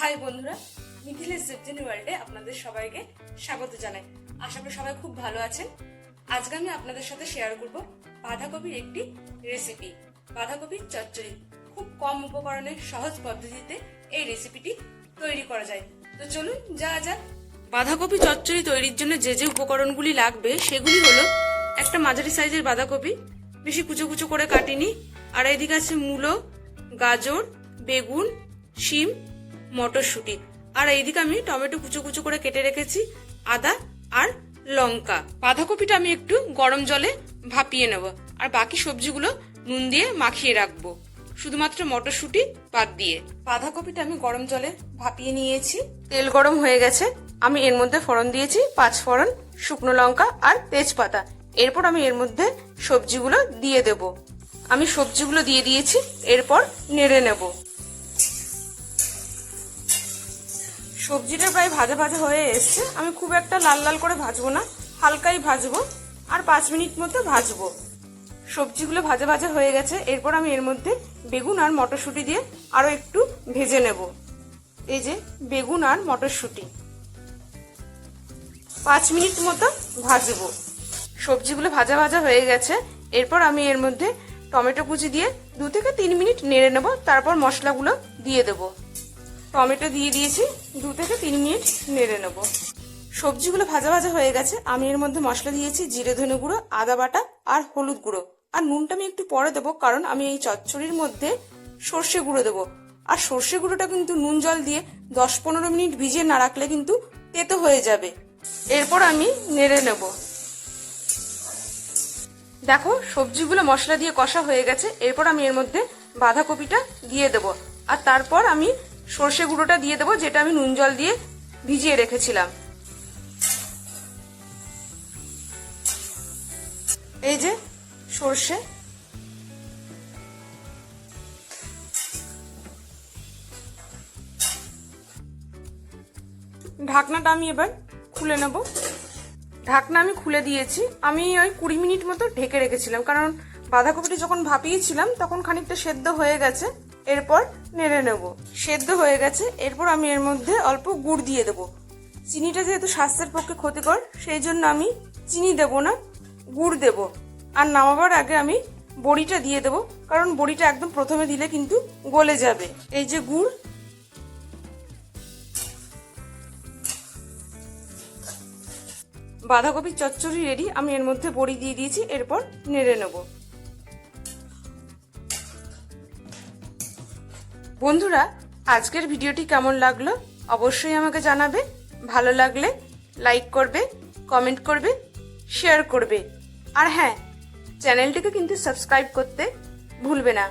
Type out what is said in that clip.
High বন্ধুরা, মিথিলের সেফজেন ওয়ার্ল্ডে আপনাদের সবাইকে স্বাগত জানাই। আশা করি সবাই খুব ভালো আছেন। আজকে আমি আপনাদের সাথে শেয়ার করব বাঁধাকপির একটি রেসিপি বাঁধাকপির চচ্চড়ি। খুব কম উপকরণে সহজ পদ্ধতিতে এই রেসিপিটি তৈরি করা যায়। তো চলুন যা যাক। বাঁধাকপি চচ্চড়ি তৈরির জন্য যে যে উপকরণগুলি লাগবে, সেগুলি হলো একটা মাঝারি সাইজের বাঁধাকপি, বেশি কুচো কুচো করে কাটিনি। আর এদিকে আছে মূলো, গাজর, বেগুন, শিম মটরশুঁটি। আর এইদিকে আমি টমেটো কুচো কুচো করে কেটে রেখেছি, আদা আর লঙ্কা। বাঁধাকপিটা আমি একটু গরম জলে ভাপিয়ে নেব, আর বাকি সবজিগুলো নুন দিয়ে মাখিয়ে রাখব। শুধুমাত্র মটরশুঁটি বাদ দিয়ে। বাঁধাকপিটা আমি গরম জলে ভাপিয়ে নিয়েছি। তেল গরম হয়ে গেছে, আমি এর মধ্যে ফোড়ন দিয়েছি, পাঁচ ফোড়ন, শুকনো লঙ্কা আর তেজপাতা। এরপর আমি এর মধ্যে সবজিগুলো দিয়ে দেব। আমি সবজিগুলো দিয়ে দিয়েছি, এরপর নেড়ে নেব। সবজিটা প্রায় ভাজা ভাজা হয়ে এসছে। আমি খুব একটা লাল লাল করে ভাজবো না, হালকাই ভাজবো, আর পাঁচ মিনিট মতো ভাজবো। সবজিগুলো ভাজা ভাজা হয়ে গেছে, এরপর আমি এর মধ্যে বেগুন আর মটরশুঁটি দিয়ে আরও একটু ভেজে নেব। এই যে বেগুন আর মটরশুঁটি। পাঁচ মিনিট মতো ভাজবো। সবজিগুলো ভাজা ভাজা হয়ে গেছে, এরপর আমি এর মধ্যে টমেটো কুচি দিয়ে দু থেকে তিন মিনিট নেড়ে নেব, তারপর মশলাগুলো দিয়ে দেবো। টমেটো দিয়ে দিয়েছি। দু থেকে তিন মিনিট নেড়ে নেব। সবজিগুলো ভাজা ভাজা হয়ে গেছে। আমি এর মধ্যে মশলা দিয়েছি, জিরে ধনে গুঁড়ো, আদা বাটা আর হলুদ গুঁড়ো। আর নুনটা আমি একটু পরে দেবো, কারণ আমি এই চচ্চড়ির মধ্যে সর্ষে গুঁড়ো দেবো। আর সর্ষে গুঁড়োটা কিন্তু নুন জল দিয়ে দশ পনেরো মিনিট ভিজিয়ে না রাখলে কিন্তু তেতো হয়ে যাবে। এরপর আমি নেড়ে নেব। দেখো, সবজিগুলো মশলা দিয়ে কষা হয়ে গেছে। এরপর আমি এর মধ্যে বাঁধাকপিটা দিয়ে দেব। আর তারপর আমি সর্ষে গুঁড়োটা দিয়ে দেবো, যেটা আমি নুন জল দিয়ে ভিজিয়ে রেখেছিলাম। এই যে সর্ষে। ঢাকনাটা আমি এবার খুলে নেব। ঢাকনা আমি খুলে দিয়েছি। আমি ওই কুড়ি মিনিট মতো ঢেকে রেখেছিলাম, কারণ বাঁধাকপিটা যখন ভাপিয়েছিলাম, তখন খানিকটা সেদ্ধ হয়ে গেছে। এরপর নেড়ে নেব। সেদ্ধ হয়ে গেছে। এরপর আমি এর মধ্যে অল্প গুড় দিয়ে দেবো। চিনিটা যেহেতু স্বাস্থ্যের পক্ষে ক্ষতিকর, সেই জন্য আমি চিনি দেব না, গুড় দেব। আর নামাবার আগে আমি বড়িটা দিয়ে দেবো, কারণ বড়িটা একদম প্রথমে দিলে কিন্তু গলে যাবে। এই যে গুড়। বাঁধাকপির চচ্চড়ি রেডি আমি এর মধ্যে বড়ি দিয়ে দিয়েছি, এরপর নেড়ে নেব। বন্ধুরা, আজকের ভিডিওটি কেমন লাগল অবশ্যই আমাকে জানাবে। ভালো লাগলে লাইক করবে, কমেন্ট করবে, শেয়ার করবে। আর হ্যাঁ চ্যানেলটিকে কিন্তু সাবস্ক্রাইব করতে ভুলবে না।